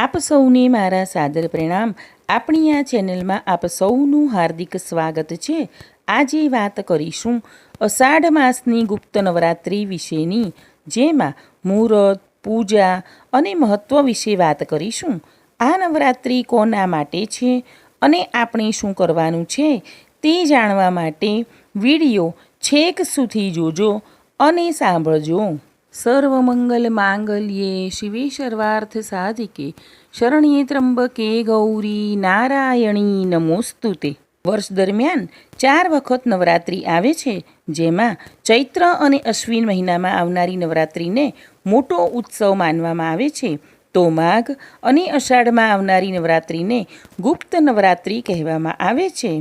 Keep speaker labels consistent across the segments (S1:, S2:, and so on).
S1: આપ સૌને મારા સાદર પ્રણામ. આપણી આ ચેનલમાં આપ સૌનું હાર્દિક સ્વાગત છે. આજે વાત કરીશું અષાઢ માસની ગુપ્ત નવરાત્રિ વિશેની, જેમાં મુહૂર્ત, પૂજા અને મહત્ત્વ વિશે વાત કરીશું. આ નવરાત્રિ કોના માટે છે અને આપણે શું કરવાનું છે તે જાણવા માટે વીડિયો છેક સુધી જોજો અને સાંભળજો. સર્વમંગલ માંગલ્યે શિવે સર્વાર્થ સાધિકે શરણ્યે ત્રંબકે ગૌરી નારાયણી નમોસ્તુતે વર્ષ દરમિયાન ચાર વખત નવરાત્રિ આવે છે, જેમાં ચૈત્ર અને અશ્વિન મહિનામાં આવનારી નવરાત્રિને મોટો ઉત્સવ માનવામાં આવે છે. તો માઘ અને અષાઢમાં આવનારી નવરાત્રિને ગુપ્ત નવરાત્રિ કહેવામાં આવે છે.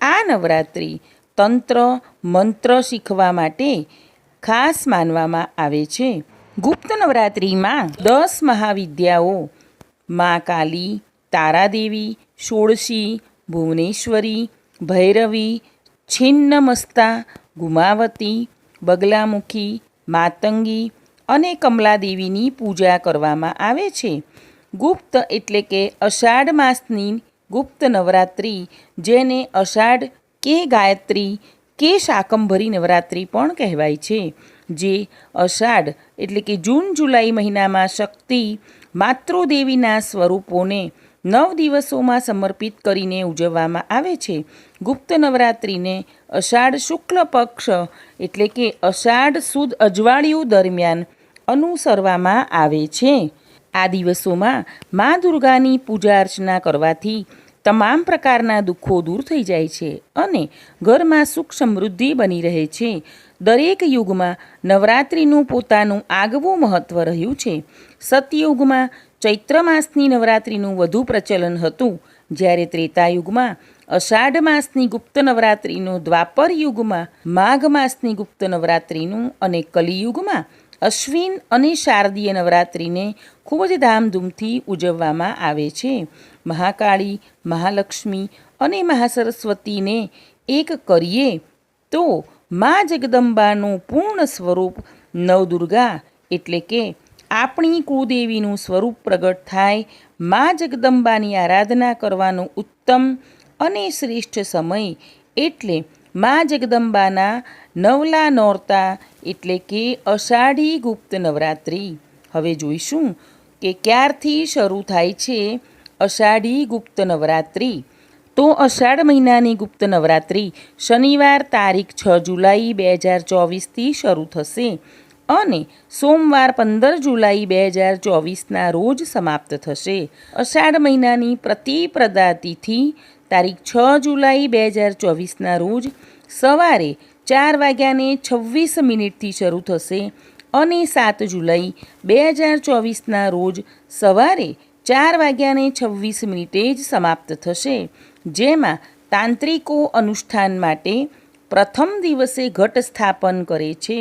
S1: આ નવરાત્રિ તંત્ર, મંત્ર શીખવા માટે ખાસ માનવામાં આવે છે. ગુપ્ત નવરાત્રિમાં દસ મહાવિદ્યાઓ, મા કાલી, તારાદેવી, ષોડશી, ભુવનેશ્વરી, ભૈરવી, છિન્નમસ્તા, ગુમાવતી, બગલામુખી, માતંગી અને કમલાદેવીની પૂજા કરવામાં આવે છે. ગુપ્ત એટલે કે અષાઢ માસની ગુપ્ત નવરાત્રિ, જેને અષાઢ કે ગાયત્રી કે શાકંભરી નવરાત્રિ પણ કહેવાય છે, જે અષાઢ એટલે કે જૂન, જુલાઈ મહિનામાં શક્તિ માતૃદેવીના સ્વરૂપોને નવ દિવસોમાં સમર્પિત કરીને ઉજવવામાં આવે છે. ગુપ્ત નવરાત્રિને અષાઢ શુક્લ પક્ષ એટલે કે અષાઢ સુદ અજવાળિયું દરમિયાન અનુસરવામાં આવે છે. આ દિવસોમાં મા દુર્ગાની પૂજા અર્ચના કરવાથી તમામ પ્રકારના દુઃખો દૂર થઈ જાય છે અને ઘરમાં સુખ સમૃદ્ધિ બની રહે છે. દરેક યુગમાં નવરાત્રિનું પોતાનું આગવું મહત્ત્વ રહ્યું છે. સતયુગમાં ચૈત્ર માસની નવરાત્રિનું વધુ પ્રચલન હતું. જ્યારે ત્રેતાયુગમાં અષાઢ માસની ગુપ્ત નવરાત્રિનું દ્વાપર યુગમાં, માઘ માસની ગુપ્ત નવરાત્રિનું અને કલિયુગમાં અશ્વિન અને શારદીય નવરાત્રિને ખૂબ જ ધામધૂમથી ઉજવવામાં આવે છે. મહાકાળી, મહાલક્ષ્મી અને મહાસરસ્વતીને એક કરીએ તો મા જગદંબાનું પૂર્ણ સ્વરૂપ નવદુર્ગા એટલે કે આપણી કુળદેવીનું સ્વરૂપ પ્રગટ થાય, મા જગદંબાની આરાધના કરવાનો ઉત્તમ અને શ્રેષ્ઠ સમય એટલે મા જગદંબાના નવલા નોરતા એટલે કે અષાઢી ગુપ્ત નવરાત્રિ. હવે જોઈશું કે ક્યારથી શરૂ થાય છે અષાઢી ગુપ્ત નવરાત્રિ. તો અષાઢ મહિનાની ગુપ્ત નવરાત્રિ શનિવાર તારીખ છ જુલાઈ બે હજાર ચોવીસથી શરૂ થશે અને સોમવાર પંદર જુલાઈ બે હજાર ચોવીસના રોજ સમાપ્ત થશે. અષાઢ મહિનાની પ્રતિપ્રદા તિથિ તારીખ છ જુલાઈ બે હજાર ચોવીસના રોજ સવારે ચાર વાગ્યાને છવ્વીસ મિનિટથી શરૂ થશે અને સાત જુલાઈ બે હજાર ચોવીસના રોજ સવારે ચાર વાગ્યાને છવ્વીસ મિનિટે જ સમાપ્ત થશે, જેમાં તાંત્રિકો અનુષ્ઠાન માટે પ્રથમ દિવસે ઘટ સ્થાપન કરે છે.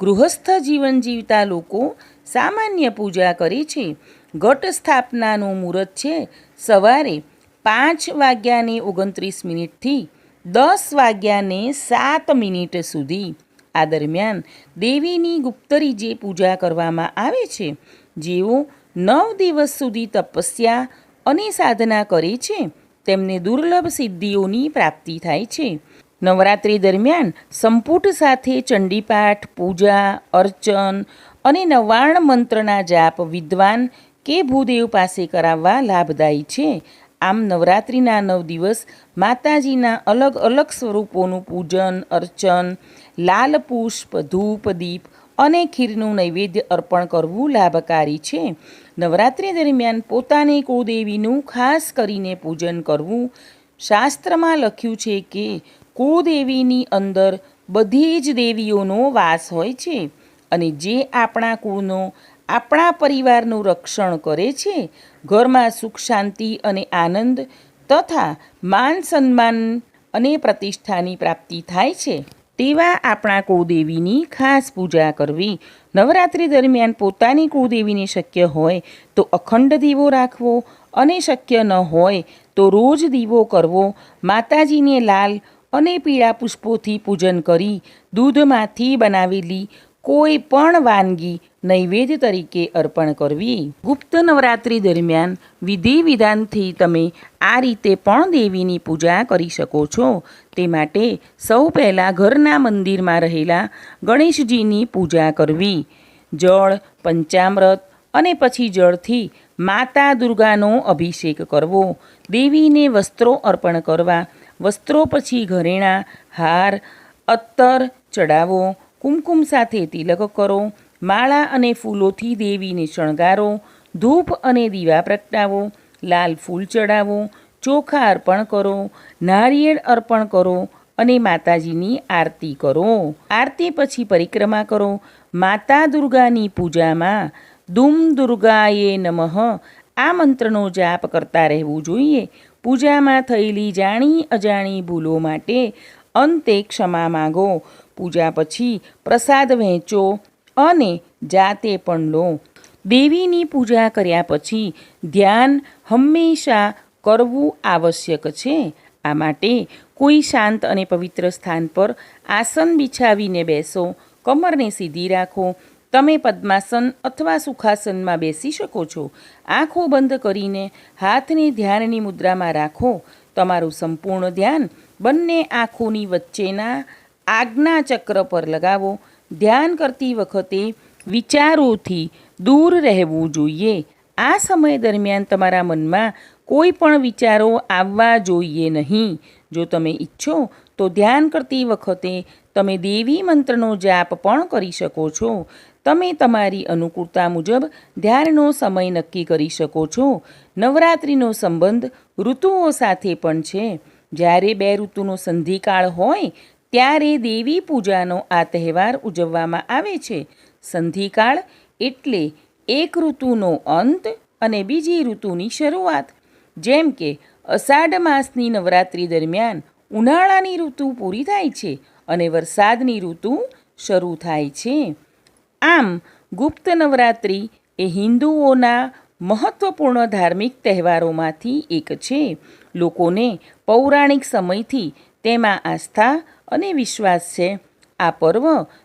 S1: ગૃહસ્થ જીવન જીવતા લોકો સામાન્ય પૂજા કરે છે. ઘટ સ્થાપનાનું મુહૂર્ત છે સવારે પાંચ વાગ્યાને ઓગણત્રીસ મિનિટથી દસ વાગ્યાને સાત મિનિટ સુધી. આ દરમિયાન દેવીની ગુપ્તરીજે પૂજા કરવામાં આવે છે, જેઓ નવ દિવસ સુધી તપસ્યા અને સાધના કરે છે, તેમને દુર્લભ સિદ્ધિઓની પ્રાપ્તિ થાય છે. નવરાત્રિ દરમિયાન સંપુટ સાથે ચંડીપાઠ, પૂજા, અર્ચન અને નવાણ મંત્રના જાપ વિદ્વાન કે ભૂદેવ પાસે કરાવવા લાભદાયી છે. આમ નવરાત્રિના નવ દિવસ માતાજીના અલગ અલગ સ્વરૂપોનું પૂજન, અર્ચન, લાલ પુષ્પ, ધૂપ, દીપ અને ખીરનું નૈવેદ્ય અર્પણ કરવું લાભકારી છે. નવરાત્રિ દરમિયાન પોતાની કુળદેવીનું ખાસ કરીને પૂજન કરવું શાસ્ત્રમાં લખ્યું છે કે કુળદેવીની અંદર બધી જ દેવીઓનો વાસ હોય છે અને જે આપણા કુળનો આપણા પરિવારનું રક્ષણ કરે છે, ઘરમાં સુખ, શાંતિ અને આનંદ તથા માન સન્માન અને પ્રતિષ્ઠાની પ્રાપ્તિ થાય છે. તેવા આપણા કુળદેવીની ખાસ પૂજા કરવી. નવરાત્રિ દરમિયાન પોતાની કુળદેવીને શક્ય હોય તો અખંડ દીવો રાખવો અને શક્ય ન હોય તો રોજ દીવો કરવો. માતાજીને લાલ અને પીળા પુષ્પોથી પૂજન કરી દૂધમાંથી બનાવેલી કોઈ પણ વાનગી નૈવેદ્ય તરીકે અર્પણ કરવી. ગુપ્ત નવરાત્રિ દરમિયાન વિધિ વિધાનથી તમે આ રીતે પણ દેવીની પૂજા કરી શકો છો. તે માટે સૌ પહેલાં ઘરના મંદિરમાં રહેલા ગણેશજીની પૂજા કરવી. જળ, પંચામૃત અને પછી જળથી માતા દુર્ગાનો અભિષેક કરવો. દેવીને વસ્ત્રો અર્પણ કરવા, વસ્ત્રો પછી ઘરેણાં, હાર, અત્તર ચડાવો. કુમકુમ સાથે તિલક કરો, માળા અને ફૂલોથી દેવીને શણગારો, ધૂપ અને દીવા પ્રગટાવો, લાલ ફૂલ ચડાવો, ચોખા અર્પણ કરો, નારિયેળ અર્પણ કરો અને માતાજીની આરતી કરો. આરતી પછી પરિક્રમા કરો. માતા દુર્ગાની પૂજામાં દુમ દુર્ગાએ નમઃ. આ મંત્રનો જાપ કરતા રહેવું જોઈએ. પૂજામાં થયેલી જાણી અજાણી ભૂલો માટે અંતે ક્ષમા માગો. પૂજા પછી પ્રસાદ વહેંચો અને જાતે પણ લો. દેવીની પૂજા કર્યા પછી ધ્યાન હંમેશા કરવું આવશ્યક છે. આ માટે કોઈ શાંત અને પવિત્ર સ્થાન પર આસન બિછાવીને બેસો. કમરને સીધી રાખો. તમે પદ્માસન અથવા સુખાસનમાં બેસી શકો છો. આંખો બંધ કરીને હાથને ધ્યાનની મુદ્રામાં રાખો. તમારું સંપૂર્ણ ધ્યાન બંને આંખોની વચ્ચેના આજ્ઞા ચક્ર પર લગાવો. ધ્યાન કરતી વખતે વિચારોથી દૂર રહેવું જોઈએ. આ સમય દરમિયાન તમારા મનમાં કોઈ પણ વિચારો આવવા જોઈએ નહીં. જો તમે ઈચ્છો તો ધ્યાન કરતી વખતે તમે દેવી મંત્રનો જાપ પણ કરી શકો છો. તમે તમારી અનુકૂળતા મુજબ ધ્યાનનો સમય નક્કી કરી શકો છો. નવરાત્રિનો સંબંધ ઋતુઓ સાથે પણ છે. જ્યારે બે ઋતુનો સંધિકાળ હોય ત્યારે દેવી પૂજાનો આ તહેવાર ઉજવવામાં આવે છે. સંધિકાળ એટલે એક ઋતુનો અંત અને બીજી ઋતુની શરૂઆત. જેમ કે અષાઢ માસની નવરાત્રિ દરમિયાન ઉનાળાની ઋતુ પૂરી થાય છે અને વરસાદની ઋતુ શરૂ થાય છે. આમ ગુપ્ત નવરાત્રિ એ હિન્દુઓના મહત્ત્વપૂર્ણ ધાર્મિક તહેવારોમાંથી એક છે. લોકોને પૌરાણિક સમયથી તેમાં આસ્થા અને વિશ્વાસ છે. આ પર્વ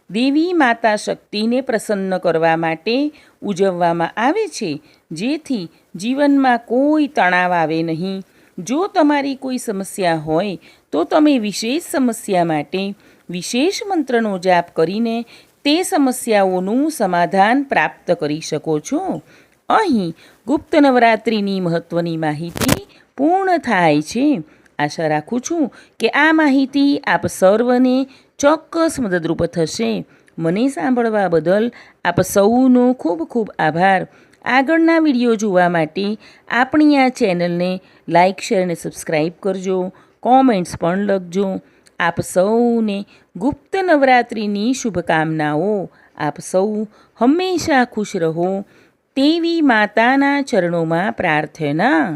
S1: દેવી માતા શક્તિને પ્રસન્ન કરવા માટે ઉજવવામાં આવે છે. જેથી જીવનમાં કોઈ તણાવ આવે નહીં. જો તમારી કોઈ સમસ્યા હોય, તો તમે વિશેષ સમસ્યા માટે વિશેષ મંત્રનો જાપ કરીને તે સમસ્યાઓનું સમાધાન પ્રાપ્ત કરી શકો છો. અહીં ગુપ્ત નવરાત્રિની મહત્ત્વની માહિતી પૂર્ણ થાય છે. આશા રાખું છું કે આ માહિતી આપ સર્વને ચોક્કસ મદદરૂપ થશે. મને સાંભળવા બદલ આપ સૌનો ખૂબ ખૂબ આભાર. આગળના વીડિયો જોવા માટે આપણી આ ચેનલને લાઇક શેર અને સબસ્ક્રાઈબ કરજો. કોમેન્ટ્સ પણ લખજો. આપ સૌને ગુપ્ત નવરાત્રિની શુભકામનાઓ. આપ સૌ હંમેશા ખુશ રહો. તેવી માતાના ચરણોમાં પ્રાર્થના